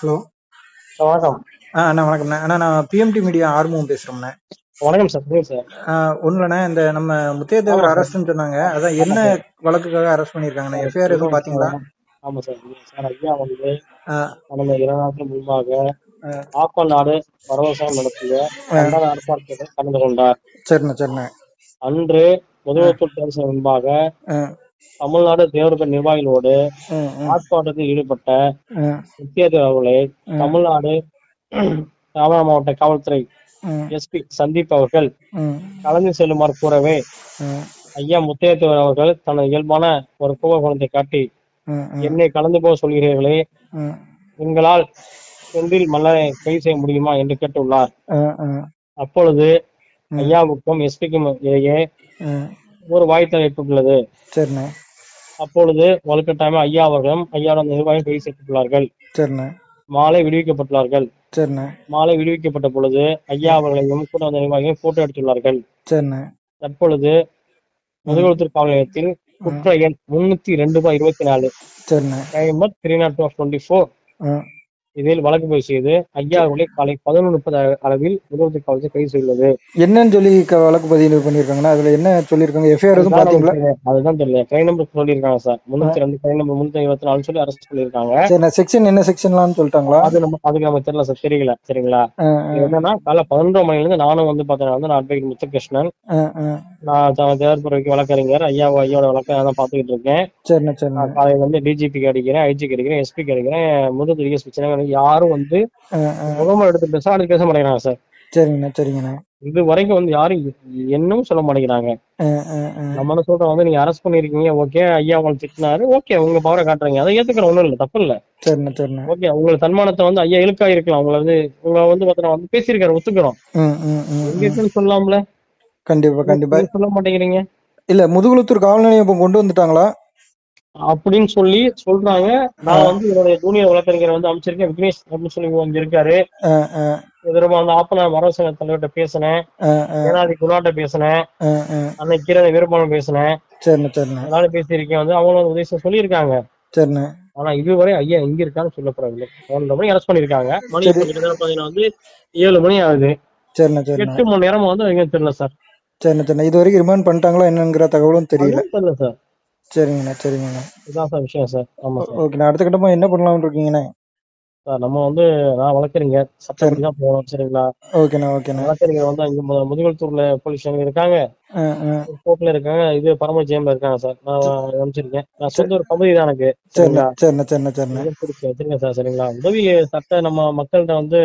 Hello. வணக்கம். ஆ அண்ணா வணக்கம்ண்ணே. அண்ணா நான் BMT media ஆர்வம் பேசுகிறோம்ண்ணே வணக்கம் சார் சொல்லுங்க சார். ஒன்றுலண்ணே இந்த நம்ம முத்தையத்தேவர். அரெஸ்ட்னு சொன்னாங்க. அதான் என்ன வழக்குக்காக அரெஸ்ட் பண்ணியிருக்காங்கண்ணே? எஃப்ஐஆர் எதுவும் பார்த்தீங்களா? ஆமா சார். சார் ஐயா வந்து கடந்த நாட்கள் முன்பாக ஆ. ஆப்ப நாடு வரவசம் நடத்திய ஆர்ப்பாட்டத்தில் கலந்து கொண்டார். சரிண்ணே சரிண்ணே. அன்று முதல்வர் பேச முன்பாக தமிழ்நாடு தேவர்கள் நிர்வாகிகளோடு ஆர்ப்பாட்டத்தில் ஈடுபட்ட ம், முத்தியாதேவர் அவர்களை. தமிழ்நாடு ராமநாத மாவட்ட காவல்துறை எஸ்பி சந்தீப் அவர்கள் கலந்து செல்லுமாறு கூறவே ஐயா முத்தையத்தேவர் அவர்கள் தனது இயல்பான ஒரு புகைப்படத்தை காட்டி ம், ம், என்னை கலந்து போக சொல்கிறீர்களே ம், உங்களால் செந்தில் மல்லரை கைது செய்ய முடியுமா என்று கேட்டுள்ளார். அப்பொழுது. ஐயாவுக்கும் எஸ்பிக்கும் இடையே. ஒரு வாய்த்தல் ஏற்பட்டுள்ளது சரிண்ணே. அப்பொழுது வலுக்கட்டாயமா ஐயா அவர்களும் ஐயாவோட நிர்வாகம் கைது செய்யப்பட்டுள்ளார்கள் சரிண்ணே. மாலை விடுவிக்கப்பட்டுள்ளார்கள் சரிண்ணே. மாலை விடுவிக்கப்பட்ட பொழுது ஐயா அவர்களையும் கூட வந்த நிர்வாகியும் போட்டோ எடுத்துள்ளார்கள். சரிண்ணே. தற்பொழுது முதுகுளத்தூர் காவல் நிலையத்தில் குற்ற எண் முன்னூத்தி ரெண்டு பாய் இருபத்தி நாலு. சரிண்ணே. Number three not twenty four இதில் வழக்கு பதிவு செய்து ஐயா அவர்களை காலை பதினொன்று முப்பது அளவில் முதுகுளத்தூர் காவல்துறை கைது செய்துள்ளது. என்னன்னு சொல்லி க- வழக்கு பதிவு பண்ணியிருக்காங்கண்ணா அதில் என்ன சொல்லியிருக்காங்க? எஃப்ஐஆர் எதுவும் அதுதான் தெரியல. ட்ரெயின் நம்பர் சொல்லியிருக்காங்க சார் முன்னூத்தி ரெண்டு ட்ரெயின் நம்பர் முன்னூத்தி இருபத்தி நாலு சொல்லி அரெஸ்ட் பண்ணியிருக்காங்க சரிண்ணே செக்ஷன் என்ன செக்ஷன்லாம்னு சொல்லிட்டாங்களா? அது நம்ம அதுக்கு நமக்கு தெரியல சார் தெரியல. சரிங்களா? என்னன்னா காலை பதினொன்றரை மணில இருந்து நானும் வந்து பாத்தீங்கன்னா வந்து நான் அட்வொகேட் முத்துகிருஷ்ணன். நான் த- தேவர்புரைக்கு வழக்கறிஞர் ஐயா ஐயாவோட வழக்க தான் பாத்துக்கிட்டு இருக்கேன். சரிண்ணே சரிண்ணே. நான் காலையில வந்து டிஜிபிக்கு அடிக்கிறேன் ஐஜிக்கு அடிக்கிறேன் எஸ்பிக்கு அடிக்கிறேன் முன்னூத்தி டிஎஸ்பி சின்ன யாரும் வந்து. முகமது எடுத்து பேச அதுக்கு பேச மாட்டேங்கிறாங்க சார். சரிங்கண்ணா சரிங்கண்ணா. இது வரைக்கும் வந்து யாரும் என்னவும் சொல்ல மாட்டேங்கிறாங்க. ஆ, ஆ, ஆ. நம்ம என்ன சொல்றோம் வந்து நீங்க அரெஸ்ட் பண்ணிருக்கீங்க ஓகே ஐயா உங்களை திட்டினாரு ஓகே உங்க பவரை காட்டுறீங்க. அதை ஏத்துக்கிறோம் ஒண்ணும் இல்ல தப்பு இல்ல. சரிண்ணே சரிண்ணே. ஓகே உங்களுக்கு தன்மானத்தை வந்து ஐயா இழுக்கா இருக்கலாம் உங்களை வந்து உங்களை வந்து பார்த்தா வந்து பேசியிருக்காரு ஒத்துக்கிறோம். ம் ம் கண்டிப்பா கண்டிப்பா. நீங்க சொல்ல மாட்டேங்கிறீங்க? இல்ல முதுகுளத்தூர் காவல் நிலையம் இப்போ கொண்டு வந்துட்டாங்களா? அப்படின்னு சொல்லி சொல்றாங்க. நான் வந்து என்னுடைய ஜூனியர் வழக்கறிஞரை வந்து அமைச்சிருக்கேன். விக்னேஷ் அப்படின்னு சொல்லி இங்க இருக்காரு எதிரமா அந்த ஆப்பனார் வரவசங்க தலைவர்கிட்ட பேசினேன். ஏனாதி குணாட்ட பேசினேன். அன்னைக்கு கீழே வீரபாலம் பேசினேன். சரிண்ணே சரிண்ணே. அதனால பேசியிருக்கேன். வந்து அவங்களும் வந்து உதவி சொல்லியிருக்காங்க. சரிண்ணே. ஆனா இதுவரை ஐயா எங்க இருக்கான்னு சொல்லப்படவில்லை. ஒன்றரை மணி அரெஸ்ட் பண்ணிருக்காங்க மணி வந்து ஏழு மணி ஆகுது. எட்டு மணி நேரமா வந்து எங்க தெரியல சார். சரிண்ணே சரிண்ணே இது வரைக்கும் ரிமாண்ட் பண்ணிட்டாங்களா என்னங்கிற தகவலும் தெரியல. தெரியல சார். சரிங்கண்ணா சரிங்கண்ணா. இதான் சார் விஷயம் சார். ஆமா சார். ஓகேண்ணா அடுத்த கட்டமா என்ன பண்ணலாம்னு இருக்கீங்கண்ணே? சார் நம்ம வந்து நான் வழக்கறிஞர் சட்டப்படி தான் போகணும் சரிங்களா? ஓகேண்ணா ஓகேண்ணா. வழக்கறிஞர் வந்து இங்க மு- முதுகுளத்தூர்ல போலீஸ் ஸ்டேஷன் இருக்காங்க. கோர்ட்ல இருக்காங்க. இது பரம ஜெயம்ல இருக்காங்க சார். நான் அனுப்பிச்சிருக்கேன் நான் சொந்த ஒரு பகுதி தான் எனக்கு. சரிங்களா? சரிண்ணே சரிண்ணே சரிண்ணே வச்சிருக்கேன் சார் சரிங்களா? உதவி சட்ட நம்ம மக்கள்கிட்ட வந்து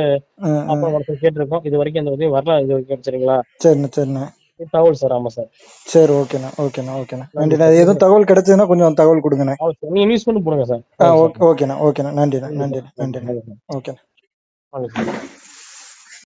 ஒருத்தர் கேட்டிருக்கோம். இது வரைக்கும் அந்த உதவி வரல இது வரைக்கும் சரிங்களா? சரிண்ணே சரிண்ணே. தகவல் சார் ஆமா சார் சரி ஓகேண்ணா ஓகேண்ணா ஓகேண்ணா நன்றிண்ணா எதுவும் தகவல் கிடைச்சதுன்னா கொஞ்சம் தகவல் கொடுங்கண்ணே. நீங்க நியூஸ் பண்ணி போடுங்க சார் ஓகேண்ணா ஓகேண்ணா நன்றிண்ணா நன்றிண்ணா நன்றிண்ணா ஓகேண்ணா